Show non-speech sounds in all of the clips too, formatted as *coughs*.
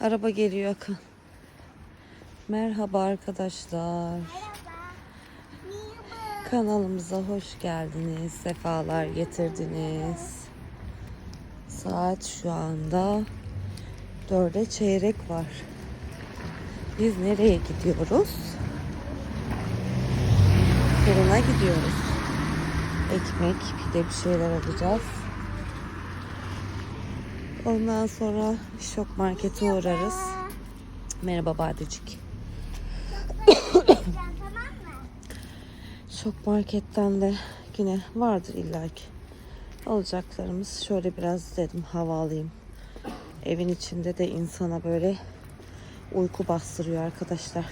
Araba geliyor Akın. Merhaba arkadaşlar. Kanalımıza hoş geldiniz. Sefalar getirdiniz. Saat şu anda dörde çeyrek var. Biz nereye gidiyoruz? Fırına gidiyoruz. Ekmek, pide bir şeyler alacağız. Ondan sonra şok markete uğrarız. Merhaba Badecik. *coughs* Şok marketten de yine vardır illaki. Alacaklarımız şöyle biraz dedim hava alayım. Evin içinde de insana böyle uyku bastırıyor arkadaşlar.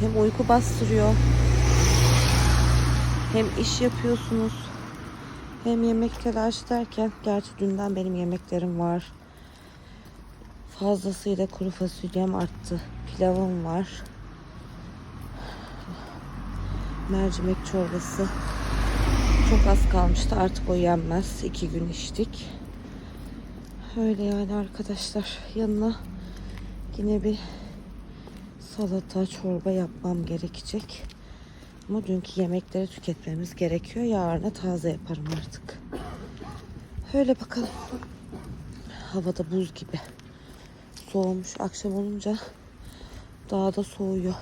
Hem uyku bastırıyor. Hem iş yapıyorsunuz. Hem yemek telaş derken gerçi dünden benim yemeklerim var. Fazlasıyla kuru fasulyem arttı. Pilavım var. Mercimek çorbası. Çok az kalmıştı. Artık o yenmez. İki gün içtik. Öyle yani arkadaşlar. Yanına yine bir salata, çorba yapmam gerekecek. Ama dünkü yemekleri tüketmemiz gerekiyor. Yarına taze yaparım artık. Öyle bakalım. Havada buz gibi. Soğumuş. Akşam olunca daha da soğuyor.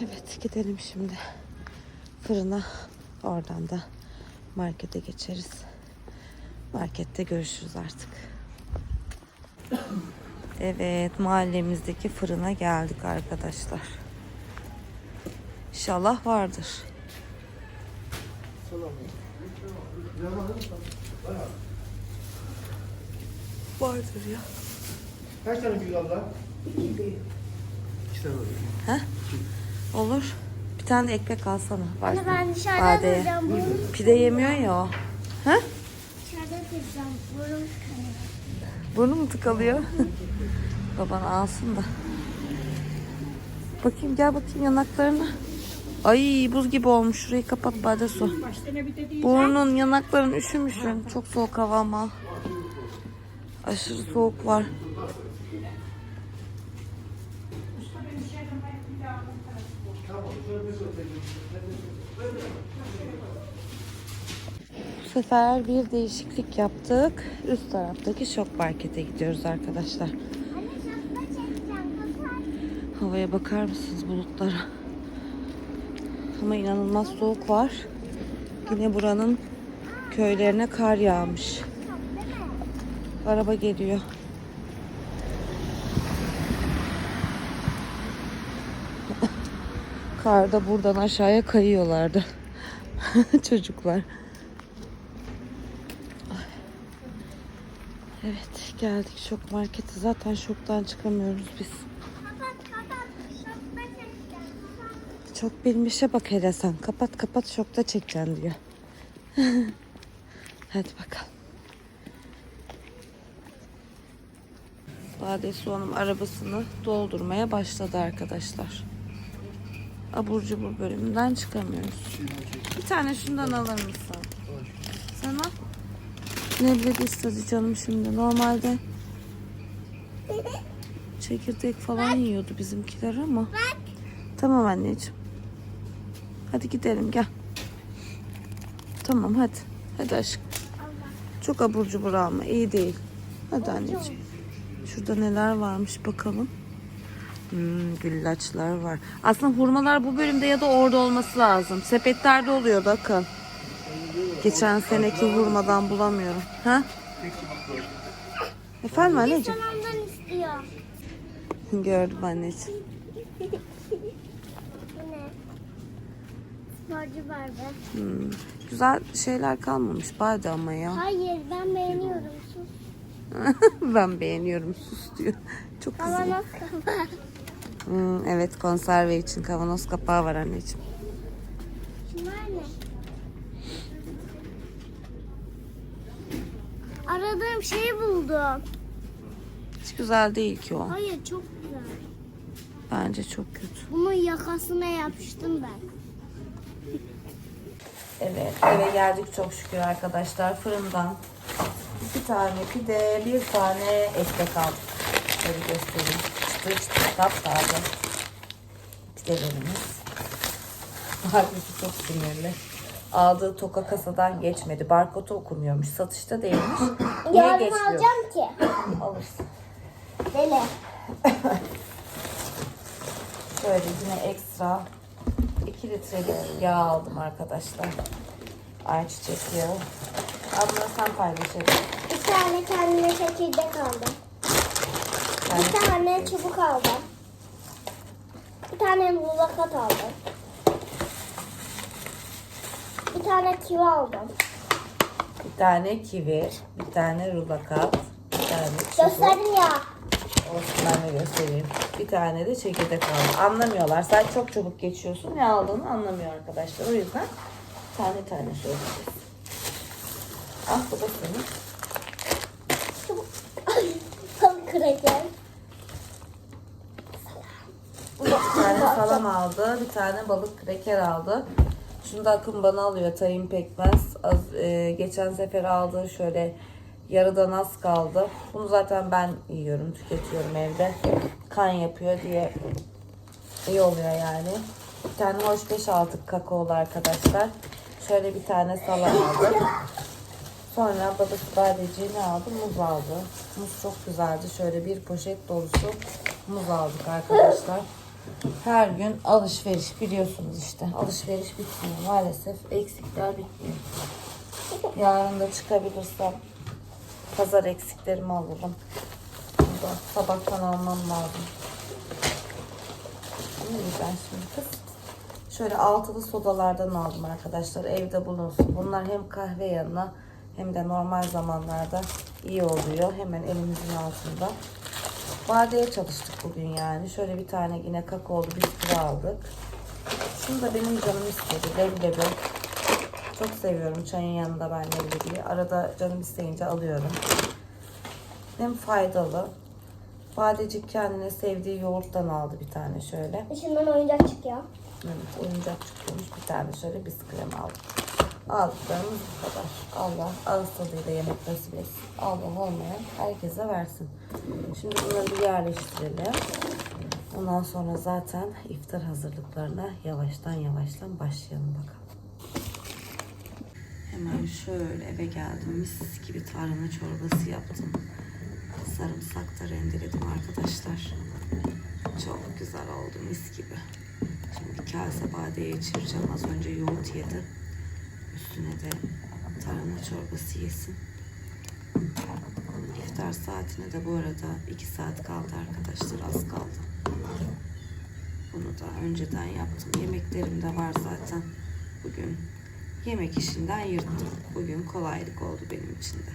Evet gidelim şimdi fırına. Oradan da markete geçeriz. Markette görüşürüz artık. Evet mahallemizdeki fırına geldik arkadaşlar. İnşallah vardır. Vardır ya. Kaç tane büyük abla? İki tane oluyor. Olur. Bir tane de ekmek alsana. Var. Anne ben dışarıda Badeye. duracağım. Burnum Pide yemiyor ya o. Ha? dışarıda duracağım. Burnum tıkanıyor. Burnu mu tıkalıyor? Baban alsın da. Bakayım gel bakayım yanaklarına. Ay buz gibi olmuş. Şurayı kapat bade su. Burnun yanakların üşümüşsün. Çok soğuk hava ama. Aşırı soğuk var. Bu sefer bir değişiklik yaptık. Üst taraftaki şok markete gidiyoruz arkadaşlar. Havaya bakar mısınız bulutlara? Ama inanılmaz soğuk var. Yine buranın köylerine kar yağmış. Araba geliyor. *laughs* Karda buradan aşağıya kayıyorlardı. *laughs* Çocuklar. Evet geldik şok markete. Zaten şoktan çıkamıyoruz biz. Kapat kapat. Şapka çekeceğim. Kapat. Çok bilmişe bak hele sen. Kapat kapat şokta çekeceksin diyor. *laughs* Hadi bakalım. Bade Hanım arabasını doldurmaya başladı arkadaşlar. Abur cubur bölümünden çıkamıyoruz. Bir tane şundan alır mısın? Sen al. Leblebi istedi canım şimdi. Normalde çekirdek falan yiyordu bizimkiler ama. Tamam anneciğim. Hadi gidelim gel. Tamam hadi. Hadi aşkım. Çok abur cubur alma. iyi değil. Hadi anneciğim. Şurada neler varmış bakalım. Hmm, güllaçlar var. Aslında hurmalar bu bölümde ya da orada olması lazım. Sepetlerde oluyordu Akın. Geçen seneki hurmadan bulamıyorum. Ha? Efendim anneciğim? Gördüm anneciğim. Bu ne? Sporcu barbe. Hmm, Güzel şeyler kalmamış bade ama ya. Hayır ben beğeniyorum. Sus. *laughs* ben beğeniyorum sus diyor. Çok güzel. Kavanoz kapat. Hmm, evet konserve için kavanoz kapağı var anneciğim. Şunlar ne? Aradığım şeyi buldum. Hiç güzel değil ki o. Hayır çok güzel. Bence çok kötü. Bunun yakasına yapıştım ben. Evet eve geldik çok şükür arkadaşlar fırından. iki tane pide, bir tane ekmek aldık. Şöyle göstereyim. Çıtır çıtır taptaze pidelerimiz. Abisi çok sinirli. Aldığı toka kasadan geçmedi. Barkodu okumuyormuş. Satışta değilmiş. Niye Yarın geçmiyor? alacağım ki. Alırsın. Deli. *laughs* Şöyle yine ekstra 2 litrelik yağ aldım arkadaşlar. Ayçiçek yağı. Abla sen paylaşalım. Bir tane kendime çekirdek aldım. Yani Bir tane çubuk aldım. Bir tane mulakat aldım. Bir tane kivi aldım. bir tane kivi, bir tane rubakat, bir tane çubuk. Gösterdim ya. Olsun ben de göstereyim. Bir tane de çekirdek aldım. Anlamıyorlar. Sen çok çabuk geçiyorsun. Ne aldığını anlamıyor arkadaşlar. O yüzden tane tane söyleyeceğiz. Ah bu da senin. Balık kraker. Bir tane salam aldı. Bir tane balık kreker aldı. Şunu da Akın bana alıyor. Tayin pekmez. Az, e, geçen sefer aldığı şöyle yarıdan az kaldı. Bunu zaten ben yiyorum, tüketiyorum evde. Kan yapıyor diye iyi oluyor yani. Bir tane hoş beş aldık kakaolu arkadaşlar. Şöyle bir tane salam aldık. Sonra babası badeciği ne aldı? Muz aldı. Muz çok güzeldi. Şöyle bir poşet dolusu muz aldık arkadaşlar. Her gün alışveriş biliyorsunuz işte. Alışveriş bitmiyor maalesef. Eksikler bitmiyor. Yarın da çıkabilirsem pazar eksiklerimi alırım. Burada sabahtan almam lazım. Ne güzel şimdi kız. Şöyle altılı sodalardan aldım arkadaşlar. Evde bulunsun. Bunlar hem kahve yanına hem de normal zamanlarda iyi oluyor. Hemen elimizin altında. Badeye çalıştık bugün yani. Şöyle bir tane yine kakaolu bisküvi aldık. Şunu da benim canım istedi. Leblebi. Çok seviyorum çayın yanında ben leblebiyi. Arada canım isteyince alıyorum. Hem faydalı. Badecik kendine sevdiği yoğurttan aldı bir tane şöyle. İçinden oyuncak çıkıyor. Evet, oyuncak çıkıyormuş. Bir tane şöyle biskrem aldım. Aldıklarımız bu kadar. Allah ağız tadıyla yemek nasip etsin. Allah olmayan herkese versin. Şimdi bunları bir yerleştirelim. Ondan sonra zaten iftar hazırlıklarına yavaştan yavaştan başlayalım bakalım. Hemen şöyle eve geldim. Mis gibi tarhana çorbası yaptım. Sarımsak da rendeledim arkadaşlar. Çok güzel oldu mis gibi. Şimdi bir kase badeye içireceğim. Az önce yoğurt yedi. Üstüne de tarhana çorbası yesin. İftar saatine de bu arada 2 saat kaldı arkadaşlar. Az kaldı. Bunu da önceden yaptım. Yemeklerim de var zaten. Bugün yemek işinden yırttım. Bugün kolaylık oldu benim için de.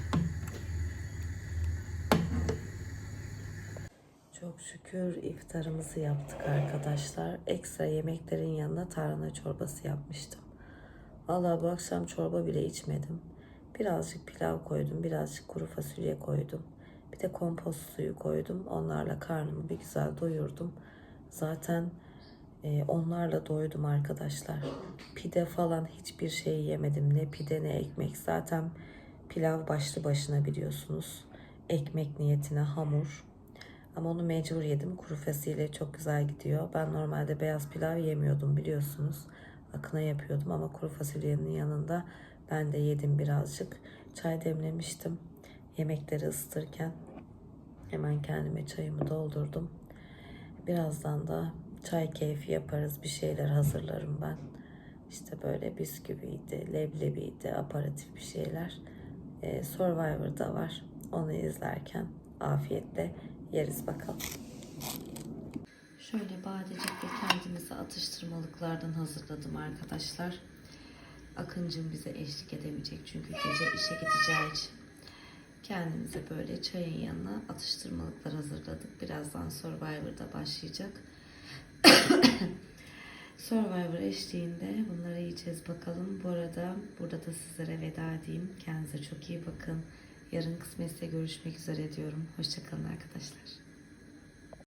Çok şükür iftarımızı yaptık arkadaşlar. Ekstra yemeklerin yanına tarhana çorbası yapmıştım. Vallahi bu akşam çorba bile içmedim. Birazcık pilav koydum, birazcık kuru fasulye koydum. Bir de kompost suyu koydum. Onlarla karnımı bir güzel doyurdum. Zaten e, onlarla doydum arkadaşlar. Pide falan hiçbir şey yemedim. Ne pide ne ekmek. Zaten pilav başlı başına biliyorsunuz. Ekmek niyetine hamur. Ama onu mecbur yedim. Kuru fasulye çok güzel gidiyor. Ben normalde beyaz pilav yemiyordum biliyorsunuz. Akına yapıyordum ama kuru fasulyenin yanında ben de yedim birazcık. Çay demlemiştim. Yemekleri ısıtırken hemen kendime çayımı doldurdum. Birazdan da çay keyfi yaparız. Bir şeyler hazırlarım ben. İşte böyle bisküviydi, leblebiydi, aparatif bir şeyler. Ee, Survivor'da var. Onu izlerken afiyetle yeriz bakalım. Şöyle badecikle kendimize atıştırmalıklardan hazırladım arkadaşlar. Akıncım bize eşlik edemeyecek çünkü gece işe gideceği için. Kendimize böyle çayın yanına atıştırmalıklar hazırladık. Birazdan Survivor'da başlayacak. *coughs* Survivor eşliğinde bunları yiyeceğiz bakalım. Bu arada burada da sizlere veda edeyim. Kendinize çok iyi bakın. Yarın kısmetse görüşmek üzere diyorum. Hoşçakalın arkadaşlar.